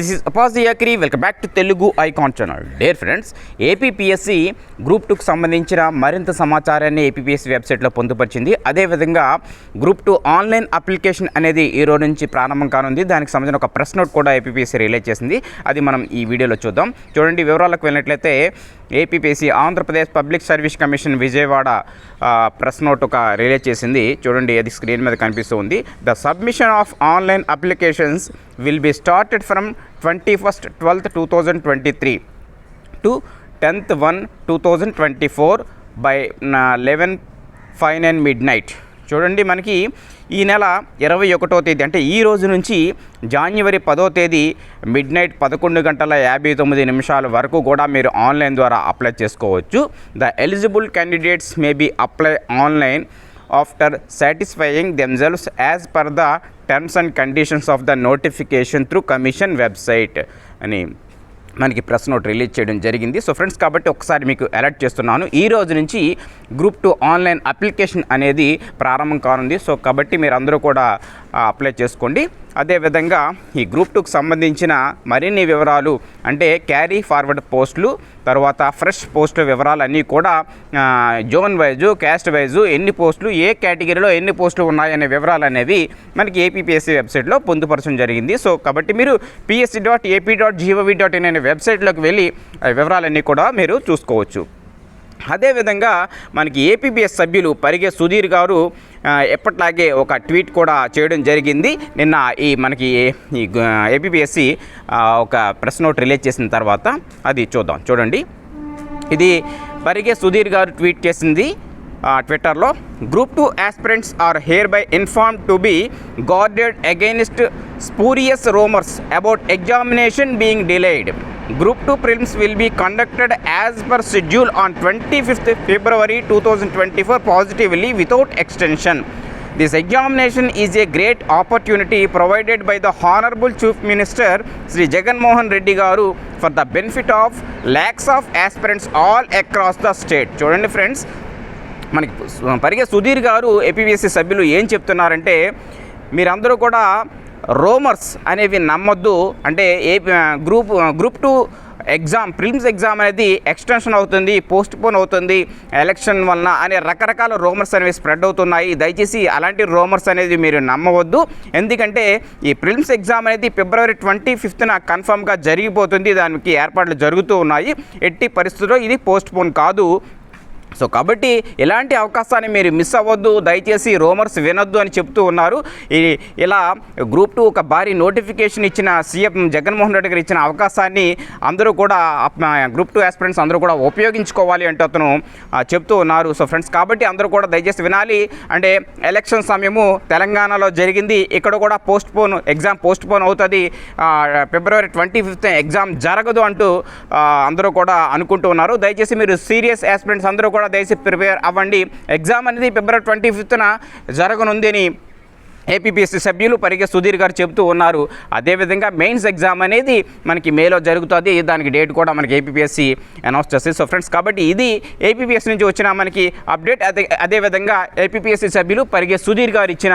This is అపాజి యాక్రి welcome back to Telugu icon channel dear friends APPSC group టూకి సంబంధించిన మరింత సమాచారాన్ని ఏపీపీఎస్సి వెబ్సైట్లో పొందుపరిచింది. అదేవిధంగా గ్రూప్ టూ ఆన్లైన్ అప్లికేషన్ అనేది ఈ రోజు నుంచి ప్రారంభం కానుంది. దానికి సంబంధించిన ఒక ప్రెస్ నోట్ కూడా ఏపీపీఎస్సి రిలీజ్ చేసింది. అది మనం ఈ వీడియోలో చూద్దాం. చూడండి వివరాలకు వెళ్ళినట్లయితే APPSC Andhra Pradesh public service commission Vijayawada press note ఒక రిలీజ్ చేసింది. చూడండి అది స్క్రీన్ మీద కనిపిస్తూ ఉంది. The submission of online applications will be started from twenty first twelfth two thousand twenty three. To tenth one two thousand twenty four by eleven five nine midnight చూడండి మనకి ఈ నెల ఇరవై ఒకటో తేదీ అంటే ఈ రోజు నుంచి జాన్వరి పదో తేదీ మిడ్ నైట్ పదకొండు గంటల యాభై తొమ్మిది నిమిషాల వరకు కూడా మీరు ఆన్లైన్ ద్వారా అప్లై చేసుకోవచ్చు. The eligible candidates may be apply online after satisfying themselves as per the terms and conditions of the notification through commission website అని మనకి ప్రెస్ నోట్ రిలీజ్ చేయడం జరిగింది. సో ఫ్రెండ్స్ కాబట్టి ఒకసారి మీకు అలర్ట్ చేస్తున్నాను. ఈ రోజు నుంచి గ్రూప్ టూ ఆన్లైన్ అప్లికేషన్ అనేది ప్రారంభం కానుంది. సో కాబట్టి మీరు అందరూ కూడా అప్లై చేసుకోండి. అదేవిధంగా ఈ గ్రూప్ టూకి సంబంధించిన మరిన్ని వివరాలు అంటే క్యారీ ఫార్వర్డ్ పోస్టులు తర్వాత ఫ్రెష్ పోస్టుల వివరాలు అన్నీ కూడా జోన్ వైజు క్యాస్ట్ వైజు ఎన్ని పోస్టులు ఏ కేటగిరీలో ఎన్ని పోస్టులు ఉన్నాయనే వివరాలు అనేవి మనకి ఏపీపీఎస్సీ వెబ్సైట్లో పొందుపరచడం జరిగింది. సో కాబట్టి మీరు PSC dot AP dot gov dot in అనే వెబ్సైట్లోకి వెళ్ళి వివరాలన్నీ కూడా మీరు చూసుకోవచ్చు. అదేవిధంగా మనకి ఏపీబీఎస్ సభ్యులు పరిగే సుధీర్ గారు ఎప్పట్లాగే ఒక ట్వీట్ కూడా చేయడం జరిగింది. నిన్న ఈ మనకి ఈ ఏపీబీఎస్సి ఒక ప్రెస్ నోట్ రిలీజ్ చేసిన తర్వాత అది చూద్దాం. చూడండి. ఇది పరిగే సుధీర్ గారు ట్వీట్ చేసింది. ఆ, ట్విట్టర్లో group two aspirants are hereby inform to be guarded against spurious rumours about examination being delayed group two prelims will be conducted as per schedule on twenty fifth February two thousand twenty four positively without extension this examination is a great opportunity provided by the honourable chief minister Shri Jaganmohan Reddy garu for the benefit of lakhs of aspirants all across the state చూడండి friends మనకి పరిగె సుధీర్ గారు APSC సభ్యులు ఏం చెప్తున్నారంటే మీరందరూ కూడా rumours అనేవి నమ్మొద్దు. అంటే ఏ group group two exam prelims exam అనేది ఎక్స్టెన్షన్ అవుతుంది పోస్ట్ పోన్ అవుతుంది ఎలక్షన్ వలన అనే రకరకాల రోమర్స్ అనేవి స్ప్రెడ్ అవుతున్నాయి. దయచేసి అలాంటి రోమర్స్ అనేది మీరు నమ్మవద్దు. ఎందుకంటే ఈ ప్రిలిమ్స్ ఎగ్జామ్ అనేది ఫిబ్రవరి ట్వంటీ ఫిఫ్త్న కన్ఫర్మ్గా జరిగిపోతుంది. దానికి ఏర్పాట్లు జరుగుతూ ఉన్నాయి. ఎట్టి పరిస్థితుల్లో ఇది పోస్ట్ పోన్ కాదు. సో కాబట్టి ఇలాంటి అవకాశాన్ని మీరు మిస్ అవ్వద్దు దయచేసి రోమర్స్ వినొద్దు అని చెప్తూ ఉన్నారు. ఈ ఇలా గ్రూప్ టూ ఒక భారీ నోటిఫికేషన్ ఇచ్చిన సీఎం జగన్మోహన్ రెడ్డి గారు ఇచ్చిన అవకాశాన్ని అందరూ కూడా గ్రూప్ టూ ఆస్పిరెంట్స్ అందరూ కూడా ఉపయోగించుకోవాలి అంటే అతను చెప్తూ ఉన్నారు. సో ఫ్రెండ్స్ కాబట్టి అందరూ కూడా దయచేసి వినాలి. అంటే ఎలక్షన్ సమయము తెలంగాణలో జరిగింది. ఇక్కడ కూడా postpone exam postpone అవుతుంది ఫిబ్రవరి ట్వంటీ ఫిఫ్త్ ఎగ్జామ్ జరగదు అంటూ అందరూ కూడా అనుకుంటూ ఉన్నారు. దయచేసి మీరు సీరియస్ ఆస్పిరెంట్స్ అందరూ కూడా దయచేసి ప్రిపేర్ అవ్వండి. ఎగ్జామ్ అనేది ఫిబ్రవరి ట్వంటీ ఫిఫ్త్న జరగనుందని ఏపీపీఎస్సీ సభ్యులు పరిగె సుధీర్ గారు చెబుతూ ఉన్నారు. అదేవిధంగా మెయిన్స్ ఎగ్జామ్ అనేది మనకి మేలో జరుగుతుంది. దానికి డేట్ కూడా మనకి ఏపీపీఎస్సీ అనౌన్స్ చేస్తుంది. సో ఫ్రెండ్స్ కాబట్టి ఇది ఏపీపీఎస్సీ నుంచి వచ్చిన మనకి అప్డేట్ అదే అదేవిధంగా ఏపీపీఎస్సీ సభ్యులు పరిగె సుధీర్ గారు ఇచ్చిన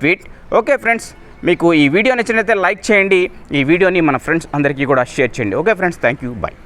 ట్వీట్ ఓకే ఫ్రెండ్స్ మీకు ఈ వీడియో నచ్చినైతే లైక్ చేయండి. ఈ వీడియోని మన ఫ్రెండ్స్ అందరికీ కూడా షేర్ చేయండి. Okay friends thank you bye